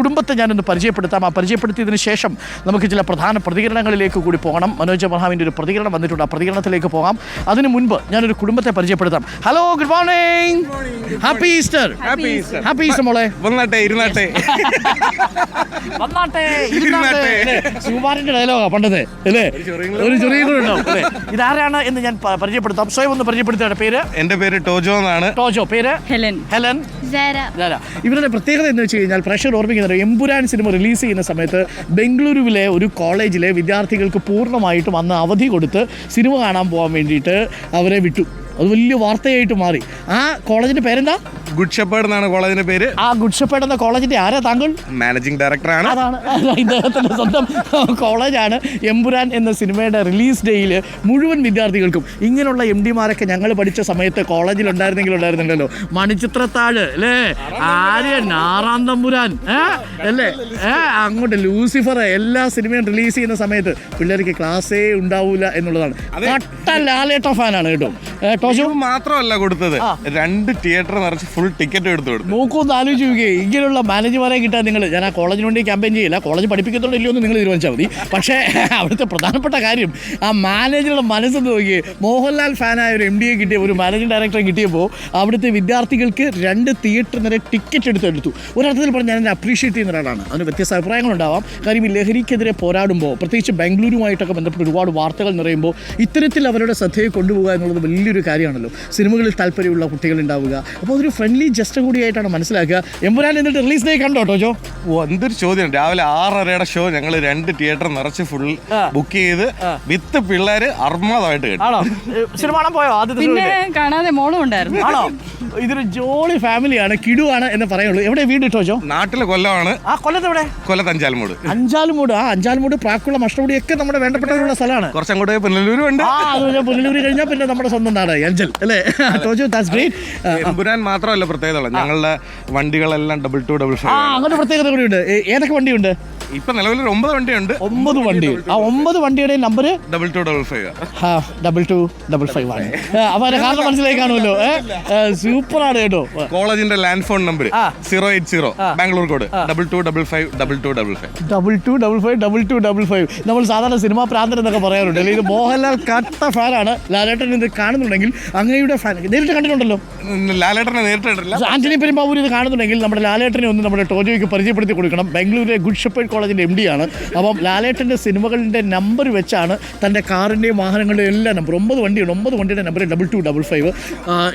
കുടുംബത്തെ ഞാനൊന്ന് പരിചയപ്പെടുത്താം. ആ പരിചയപ്പെടുത്തിയതിന് ശേഷം നമുക്ക് ചില പ്രധാന പ്രതികരണങ്ങളിലേക്ക് കൂടി പോകണം. മനോജ് അബ്രഹാമിന്റെ ഒരു പ്രതികരണം വന്നിട്ടുണ്ട്. ആ പ്രതികരണത്തിലേക്ക് പോകാം. അതിന് മുൻപ് ഞാനൊരു കുടുംബത്തെ പരിചയപ്പെടുത്താം. Hello good morning happy Easter happy Easter മോളെ. വന്നാട്ടെ ഇരുന്നാട്ടെ. വന്നാട്ടെ ഇരുന്നാട്ടെ. ശിവകുമാരന്റെ ഡയലോഗാ പണ്ടത് അല്ലേ? ഒരു ചെറിയ കൂടെ ഉണ്ടാവും. അല്ലേ? ഇതാരാണ് എന്ന് ഞാൻ പരിചയപ്പെടുത്താം. സ്വയം ഒന്ന് പരിചയപ്പെടുത്തുകയാണ്. പേര്? എന്റെ പേര് ടോജോ എന്നാണ്. ടോജോ. പേര്? ഹെലൻ. ഹെലൻ. ഇവരുടെ പ്രത്യേകത എന്ന് വെച്ച് കഴിഞ്ഞാൽ പ്രഷർ ഓർമ്മിക്കുന്നത് എമ്പുരാൻ സിനിമ റിലീസ് ചെയ്യുന്ന സമയത്ത് ബംഗളൂരുവിലെ ഒരു കോളേജിലെ വിദ്യാർത്ഥികൾക്ക് പൂർണമായിട്ടും അന്ന് അവധി കൊടുത്ത് സിനിമ കാണാൻ പോകാൻ വേണ്ടിയിട്ട് അവരെ വിട്ടു. അത് വലിയ വാർത്തയായിട്ട് മാറി. ആ കോളേജിന്റെ പേരെന്താ? ഗുഡ് ഷെപ്പേർഡ് എന്നാണ് കോളേജിന്റെ പേര്. ആ ഗുഡ് ഷെപ്പേഡ് എന്ന കോളേജിന്റെ ആരാ താങ്കൾ? മാനേജിംഗ് ഡയറക്ടർ ആണ് അതാണ് ഇദ്ദേഹത്തിന്റെ സ്വന്തം കോളേജാണ് എമ്പുരാൻ എന്ന സിനിമയുടെ റിലീസ് ഡേയിൽ മുഴുവൻ വിദ്യാർത്ഥികൾക്കും. ഇങ്ങനെയുള്ള എം ഡിമാരൊക്കെ ഞങ്ങൾ പഠിച്ച സമയത്ത് കോളേജിൽ ഉണ്ടായിരുന്നെങ്കിൽ ഉണ്ടായിരുന്നുണ്ടല്ലോ മണിച്ചിത്രത്താഴ് അല്ലേ? ആര്യൻ ആറാം തമ്പുരാൻ അല്ലേ? ഏ? അങ്ങോട്ട് ലൂസിഫർ എല്ലാ സിനിമയും റിലീസ് ചെയ്യുന്ന സമയത്ത് പിള്ളേർക്ക് ക്ലാസ്സേ ഉണ്ടാവൂല എന്നുള്ളതാണ്. കട്ട ലാലേട്ട ഫാനാണ് കേട്ടോ. മാത്രമല്ല കൊടുത്തത്. രണ്ട് തിയേറ്റർ നിറച്ച് ഫുൾ ടിക്കറ്റ് എടുത്തു കൊടുത്തു. നോക്കൂന്ന് ആലോചിച്ച് നോക്കിയേ ഇങ്ങനെയുള്ള മാനേജർമാരെ കിട്ടാൻ നിങ്ങൾ ഞാൻ ആ കോളേജിന് വേണ്ടി ക്യാമ്പയിൻ ചെയ്യില്ല കോളേജ് പഠിപ്പിക്കത്തുണ്ടോ ഇല്ലയോ എന്ന് നിങ്ങൾ തീരുമാനിച്ചാൽ മതി. പക്ഷേ അവിടുത്തെ പ്രധാനപ്പെട്ട കാര്യം ആ മാനേജറുടെ മനസ്സ് നോക്കിയേ മോഹൻലാൽ ഫാനായ ഒരു എം ഡിയെ കിട്ടിയ ഒരു മാനേജിംഗ് ഡയറക്ടറെ കിട്ടിയപ്പോൾ അവിടുത്തെ വിദ്യാർത്ഥികൾക്ക് രണ്ട് തിയേറ്റർ നിറയെ ടിക്കറ്റ് എടുത്തെടുത്തു. ഒരർത്ഥത്തിൽ പറഞ്ഞാൽ ഞാൻ അപ്രീഷിയേറ്റ് ചെയ്യുന്ന ഒരാളാണ്. അതിന് വ്യത്യസ്ത അഭിപ്രായങ്ങളുണ്ടാവാം. കാര്യം ഈ ലഹരിക്കെതിരെ പോരാടുമ്പോൾ പ്രത്യേകിച്ച് ബാംഗ്ലൂരുമായിട്ടൊക്കെ ബന്ധപ്പെട്ട് ഒരുപാട് വാർത്തകൾ നിറയുമ്പോൾ ഇത്തരത്തിൽ അവരുടെ ശ്രദ്ധയെ കൊണ്ടുപോകുക എന്നുള്ളത് വലിയൊരു കാര്യമാണല്ലോ. സിനിമകളിൽ താല്പര്യമുള്ള കുട്ടികൾ ഉണ്ടാവുക. അപ്പോൾ അതൊരു ഫ്രണ്ട്ലി ജസ്റ്റ് കൂടിയായിട്ടാണ് മനസ്സിലാക്കുക. എമ്പുരാൻ എന്നിട്ട് റിലീസ് ഡേ കണ്ടോ ടോജോ? ഓ എന്തൊരു ചോദ്യം രാവിലെ ആറരയുടെ ഷോ ഞങ്ങൾ രണ്ട് തിയേറ്റർ നിറച്ച് ഫുൾ ബുക്ക് ചെയ്ത് വിത്ത് പിള്ളേര് അർമ്മതമായിട്ട് കേട്ടു. ആണോ? സിനിമ കാണാൻ പോയോ പിന്നെ കാണാതെ മോളും ഉണ്ടായിരുന്നു. ആണോ? ഇതൊരു ജോളി ഫാമിലിയാണ് കിടുവാണ് എന്ന് പറയുള്ളൂ. എവിടെ വീട് ടോജോ? നാട്ടിലെ കൊല്ലമാണ്. ആ കൊല്ലത്ത് എവിടെ? കൊല്ലത്ത് അഞ്ചാൽമൂട്. അഞ്ചാൽമൂട്. ആ അഞ്ചാൽമൂട് പ്രാക്കുള്ള മഷ്ടമുടിയൊക്കെ നമ്മുടെ വേണ്ടപ്പെട്ടവരുള്ള സ്ഥലമാണ്. കുറച്ചങ്ങോട്ട് പുനലൂരും ഉണ്ട് ആ പുനലൂര് കഴിഞ്ഞാൽ പിന്നെ നമ്മുടെ സ്വന്തം അഞ്ചൽ അല്ലേ? ടോജു ദാറ്റ്സ് ഗ്രേറ്റ് എമ്പുരാൻ മാത്രമല്ല പ്രത്യേകത ഞങ്ങളുടെ വണ്ടികളെല്ലാം ഡബിൾ ടു ഡബിൾ ആ അങ്ങനെ പ്രത്യേകത കൂടി ഉണ്ട്. ഏതൊക്കെ വണ്ടിയുണ്ട്? ഇപ്പൊ നിലവിൽ ഒരു ഒമ്പത് വണ്ടിയുണ്ട്. ഒമ്പത് വണ്ടി. ആ ഒമ്പത് വണ്ടിയുടെ number double two double five double two double five ആണ്. അപ്പൊ അതിന്റെ കാരണം മനസ്സിലായി കാണുമല്ലോ. ആണ് കേട്ടോ. കോളേജിന്റെ land phone number. Zero eight zero Bangalore code double two double five double two double five double two double five double two double five നമ്മൾ സാധാരണ സിനിമാ പ്രാന്തൻ എന്നൊക്കെ പറയാറുണ്ട്. അല്ലെങ്കിൽ മോഹൻലാൽ കട്ട ആണ് ലാലേട്ടൻ ഇത് കാണുന്നുണ്ടെങ്കിൽ അങ്ങയുടെ ഫാൻ നേരിട്ട് കണ്ടിട്ടുണ്ടല്ലോ. ലാലേട്ടനെ നേരിട്ട് ആന്റണി പെരുമ്പാവൂർ ഇത് കാണുന്നുണ്ടെങ്കിൽ നമ്മുടെ ലാലേട്ടനെ ഒന്ന് നമ്മുടെ ടോജോയ്ക്ക് പരിചയപ്പെടുത്തി കൊടുക്കണം. ബാംഗ്ലൂരിലെ ഗുഡ് ഷെപ്പേർഡ് കോളേജിന്റെ എം ഡിയാണ് അപ്പം ലാലേട്ടന്റെ സിനിമകളുടെ നമ്പർ വെച്ചാണ് തന്റെ കാറിന്റെയും വാഹനങ്ങളുടെയും എല്ലാ നമ്പർ ഒമ്പത് വണ്ടിയുണ്ട്. ഒമ്പത് വണ്ടിയുടെ number double two double five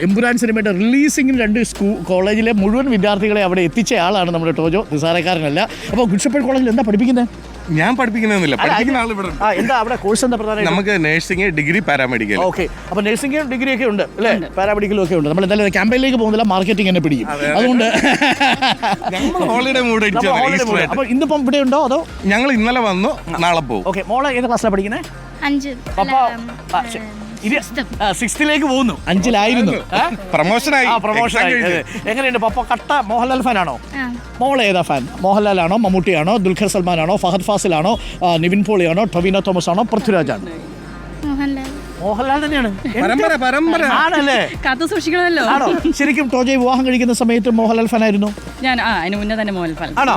Empuraan സിനിമയുടെ റിലീസിങ്ങിന് രണ്ട് സ്കൂൾ കോളേജിലെ മുഴുവൻ വിദ്യാർത്ഥികളെ അവിടെ എത്തിച്ച ആളാണ് നമ്മുടെ ടോജോ നിസാരക്കാരനല്ല. അപ്പോൾ ഗുഡ് കോളേജിൽ എന്താ പഠിപ്പിക്കുന്നത് ഞാൻ പഠിപ്പിക്കുന്നില്ല പഠിപ്പിക്കുന്ന ആൾ ഇവിടെ ആ എന്താ അവിടെ കോഴ്സ് എന്താ പ്രധാനം നമുക്ക് നഴ്സിംഗ് ഡിഗ്രി പാരാമെഡിക്കൽ ഓക്കെ അപ്പൊ നഴ്സിംഗ് ഡിഗ്രി ഒക്കെ ഉണ്ട് അല്ലേ? പാരാമെഡിക്കലും ഒക്കെ ഉണ്ട്. നമ്മൾ എന്തായാലും ക്യാമ്പയിലേക്ക് പോകുന്നില്ല മാർക്കറ്റിംഗ് എന്നെ പിടിക്കും. അതുകൊണ്ട് ഹോളിഡേ മൂഡ്. അപ്പൊ ഇന്നിപ്പം ഇവിടെ ഉണ്ടോ അതോ? ഞങ്ങൾ ഇന്നലെ വന്നു നാളെ പോകും ഓക്കെ മോളെ ഏത് ക്ലാസ്സിലാണ് പഠിക്കുന്നത് അഞ്ച്. അപ്പൊ സിക്സ്ത്തിലേക്ക് പോകുന്നു. അഞ്ചിലായിരുന്നു? പ്രൊമോഷനായി. കഴിഞ്ഞു. എങ്ങനെയുണ്ട്? പപ്പ കട്ട മോഹൻലാൽ ഫാനാണോ? മോൾ ഏതാ ഫാൻ? മോഹൻലാലാണോ? മമ്മൂട്ടിയാണോ? ദുൽഖർ സൽമാനാണോ? ഫഹദ് ഫാസിൽ ആണോ നിവിൻ പോളിയാണോ? ടൊവിനോ തോമസ് ആണോ പൃഥ്വിരാജ് മോഹൻലാൽ. മോഹൻലാൽ തന്നെയാണ്. പരമ്പര പരമ്പര. ആണല്ലേ? കഥ സൂക്ഷിക്കണമല്ലോ. ആണോ? ശരിക്കും ടോജയ് വിവാഹം കഴിക്കുന്ന സമയത്ത് മോഹൻലാൽ ഫാനായിരുന്നു? ഞാൻ ആ അതിന് മുന്നേ തന്നെ മോഹൻലാൽ ഫാൻ. ആണോ?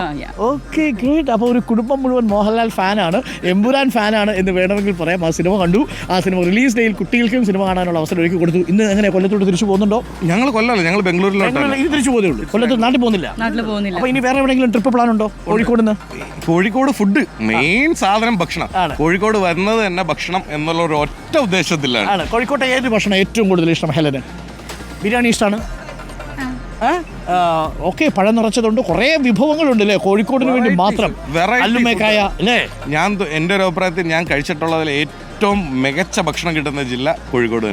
ഓക്കെ ഗ്രേറ്റ് അപ്പോൾ ഒരു കുടുംബം മുഴുവൻ മോഹൻലാൽ ഫാനാണ് എമ്പുരാൻ ഫാനാണ് എന്ന് വേണമെങ്കിൽ പറയാം. ആ സിനിമ കണ്ടു. ആ സിനിമ റിലീസ് ഡേയിൽ കുട്ടികൾക്കും സിനിമ കാണാനുള്ള അവസരം ഒരുക്കി കൊടുത്തു. ഇന്ന് എങ്ങനെ കൊല്ലത്തോട്ട് തിരിച്ചു പോകുന്നുണ്ടോ? ഞങ്ങൾ കൊല്ലമല്ല ഞങ്ങൾ ഇത് തിരിച്ചു പോകുന്നേ ഉള്ളൂ. കൊല്ലത്ത് നാട്ടിൽ പോകുന്നില്ല? നാട്ടിൽ പോകുന്നില്ല. അപ്പോൾ ഇനി വേറെ എവിടെയെങ്കിലും ട്രിപ്പ് പ്ലാൻ ഉണ്ടോ? കോഴിക്കോട് നിന്ന്? കോഴിക്കോട് ഫുഡ് മെയിൻ സാധനം ഭക്ഷണം. കോഴിക്കോട് വരുന്നത് തന്നെ ഭക്ഷണം എന്നുള്ള ഒരു ഒറ്റ ഉദ്ദേശത്തിലാണ്. കോഴിക്കോട്ടെ ഏത് ഭക്ഷണം ഏറ്റവും കൂടുതൽ ഇഷ്ടം? ഹെലന്. ബിരിയാണി ഇഷ്ടമാണ്? ഓക്കെ പഴം നിറച്ചതുണ്ട് കുറേ വിഭവങ്ങളുണ്ട് അല്ലേ കോഴിക്കോടിന് വേണ്ടി മാത്രം. അല്ലുമേക്കായ അല്ലേ? ഞാൻ എന്റെ ഒരു അഭിപ്രായത്തിൽ ഞാൻ കഴിച്ചിട്ടുള്ളതിൽ ഏറ്റവും മികച്ച ഭക്ഷണം കിട്ടുന്ന ജില്ല കോഴിക്കോട്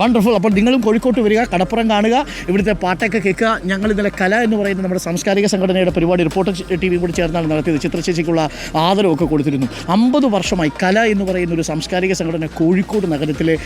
വണ്ടർഫുൾ അപ്പോൾ നിങ്ങളും കോഴിക്കോട്ട് വരിക കടപ്പുറം കാണുക ഇവിടുത്തെ പാട്ടൊക്കെ കേൾക്കുക. ഞങ്ങൾ ഇന്നലെ കല എന്ന് പറയുന്ന നമ്മുടെ സാംസ്കാരിക സംഘടനയുടെ പരിപാടി റിപ്പോർട്ടർ ടി വി കൂടി ചേർന്നാണ് നടത്തിയത്. ചിത്രശേഷിക്കുള്ള ആദരവൊക്കെ കൊടുത്തിരുന്നു. അമ്പത് വർഷമായി കല എന്ന് പറയുന്ന ഒരു സാംസ്കാരിക സംഘടന കോഴിക്കോട് നഗരത്തിലെ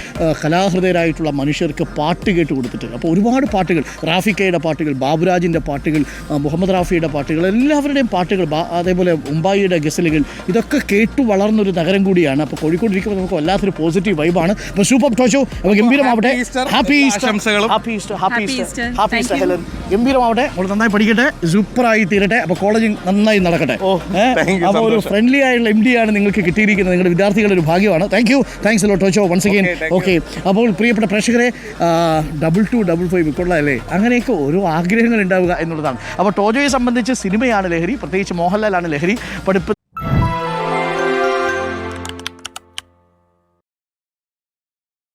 കലാഹൃദയരായിട്ടുള്ള മനുഷ്യർക്ക് പാട്ട് കേട്ട് കൊടുത്തിട്ട് അപ്പോൾ ഒരുപാട് പാട്ടുകൾ റാഫിക്കയുടെ പാട്ടുകൾ ബാബുരാജിന്റെ പാട്ടുകൾ മുഹമ്മദ് റാഫിയുടെ പാട്ടുകൾ എല്ലാവരുടെയും പാട്ടുകൾ അതേപോലെ ഉമ്പായിയുടെ ഗസലുകൾ ഇതൊക്കെ കേട്ടു വളർന്നൊരു നഗരം കൂടിയാണ്. അപ്പോൾ കോഴിക്കോട് ഇരിക്കുമ്പോൾ നമുക്ക് വല്ലാത്തൊരു പോസിറ്റീവ് വൈബാണ് അപ്പോൾ സൂപ്പർ ടോച്ചോ അപ്പോൾ ഗംഭീരമാവട്ടെ. ഹാപ്പി ഈസ്റ്റർ ആശംസകളും. Happy Easter happy Easter. Happy Easter Helen ഗംഭീരമാവട്ടെ. നമ്മൾ നന്നായി പഠിക്കട്ടെ. സൂപ്പറായി തീരട്ടെ. അപ്പോൾ കോളേജ് നന്നായി നടക്കട്ടെ. അപ്പോൾ ഒരു. ഫ്രണ്ട്ലി ആയിട്ടുള്ള എം ഡി ആണ് നിങ്ങൾക്ക് കിട്ടിയിരിക്കുന്നത്. നിങ്ങളുടെ വിദ്യാർത്ഥികളുടെ ഒരു ഭാഗ്യമാണ്. Thank you thanks law Tojo once again Okay, okay അപ്പോൾ പ്രിയപ്പെട്ട പ്രേക്ഷകരെ ഡബിൾ ടു ഡബിൾ ഫൈവ് കൊള്ളാമല്ലേ അങ്ങനെയൊക്കെ ഓരോ ആഗ്രഹങ്ങൾ ഉണ്ടാവുക എന്നുള്ളതാണ്. അപ്പോൾ ടോജോയെ സംബന്ധിച്ച് സിനിമയാണ് ലഹരി. പ്രത്യേകിച്ച് മോഹൻലാലാണ് ലഹരി. പഠിപ്പ്